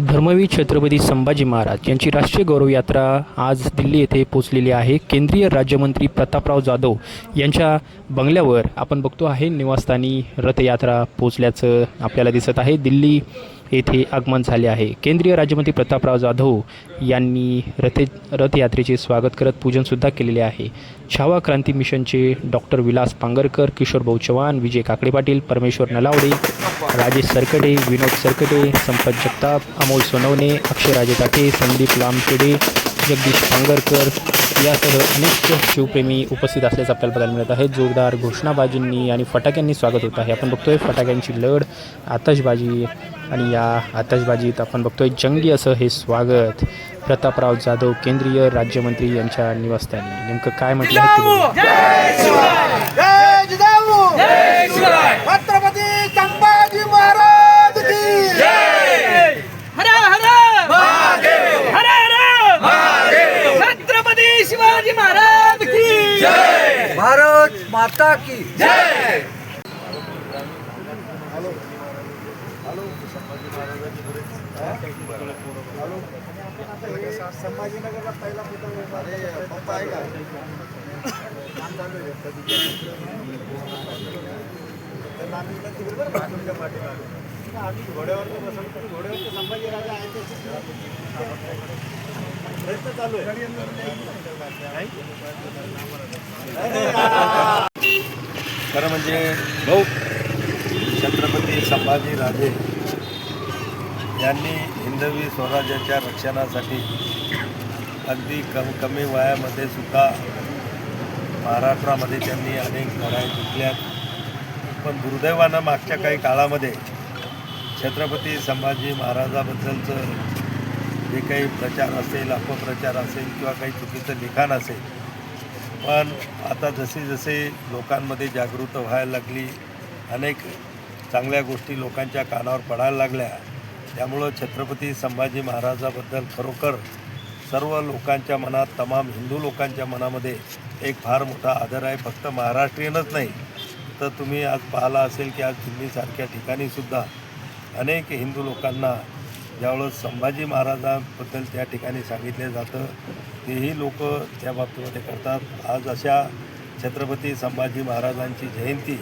धर्मवीर छत्रपती संभाजी महाराज यांची राष्ट्रीय गौरव यात्रा आज दिल्ली येथे पोचलेली आहे. केंद्रीय राज्यमंत्री प्रतापराव जाधव यांच्या बंगल्यावर आपण बघतो आहे निवासस्थानी रथयात्रा पोचल्याचं आपल्याला दिसत आहे. दिल्ली येथे आगमन झाले आहे. केंद्रीय राज्यमंत्री प्रतापराव जाधव यांनी रथे रथयात्रेचे स्वागत करत पूजनसुद्धा केलेले आहे. छावा क्रांती मिशनचे डॉक्टर विलास पांगरकर किशोर भाऊ चव्हाण विजय काकडे पाटील परमेश्वर नलावडे राजेश सरकडे विनोद सरकडे संपत जगताप अमोल सोनवणे अक्षयराजे ताटे संदीप लामखेडे जगदीश पांगरकर यासह अनेक शिवप्रेमी उपस्थित असल्याचं आपल्याला बघायला मिळत आहे. जोरदार घोषणाबाजींनी आणि फटाक्यांनी स्वागत होत आहे. आपण बघतोय फटाक्यांची लढ आतषबाजी आणि या आतषबाजीत आपण बघतोय जंगी असं हे स्वागत. प्रतापराव जाधव केंद्रीय राज्यमंत्री यांच्या निवासस्थानी. नेमकं काय म्हटलं आहे ते बघूया. जय जिजाऊ छत्रपती संभाजी महाराज की हर हर हर हर छत्रपती शिवाजी महाराज की भारत माता की संभाजीनगरला पहिला पप्पा आहे का? आम्ही घोड्यावर बसलो तर घोड्यावर संभाजी राजा आहे प्रयत्न चालू आहे. खरं म्हणजे भाऊ छत्रपती संभाजी राजे यांनी हिंदवी स्वराज्याच्या रक्षणासाठी अगदी कम कमी वयामध्ये सुद्धा महाराष्ट्रामध्ये त्यांनी अनेक लढाई जिंकल्यात पण दुर्दैवानं मागच्या काही काळामध्ये छत्रपती संभाजी महाराजाबद्दलचं जे काही प्रचार असेल अपप्रचार असेल किंवा काही चुकीचं लिखाण असेल. पण आता जसे जसे लोकांमध्ये जागृत व्हायला लागली अनेक चांगल्या गोष्टी लोकांच्या कानावर पडायला लागल्या. त्यामुळं छत्रपती संभाजी महाराजाबद्दल खरोखर सर्व लोकांच्या मनात तमाम हिंदू लोकांच्या मनामध्ये एक फार मोठा आदर आहे. फक्त महाराष्ट्रीयनच नाही. तर तुम्ही आज पाहिला असेल की आज दिल्लीसारख्या ठिकाणीसुद्धा अनेक हिंदू लोकांना ज्यावेळेस संभाजी महाराजांबद्दल त्या ठिकाणी सांगितलं जातं तेही लोक त्या बाबतीमध्ये करतात. आज अशा छत्रपती संभाजी महाराजांची जयंती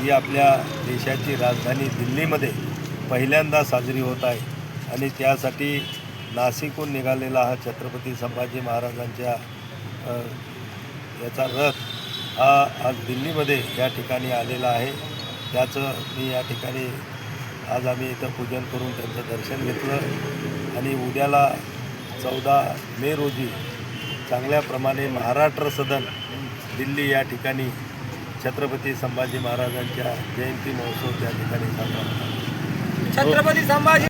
ही आपल्या देशाची राजधानी दिल्लीमध्ये पहिल्यांदा साजरी होत आहे आणि त्यासाठी नाशिकहून निघालेला हा छत्रपती संभाजी महाराजांच्या याचा रथ हा आज दिल्लीमध्ये या ठिकाणी आलेला आहे. त्याचं मी या ठिकाणी आज आम्ही इथं पूजन करून त्यांचं दर्शन घेतलं आणि उद्याला चौदा मे रोजी चांगल्याप्रमाणे महाराष्ट्र सदन दिल्ली या ठिकाणी छत्रपती संभाजी महाराजांच्या जयंती महोत्सव त्या ठिकाणी साजरा छत्रपती संभाजी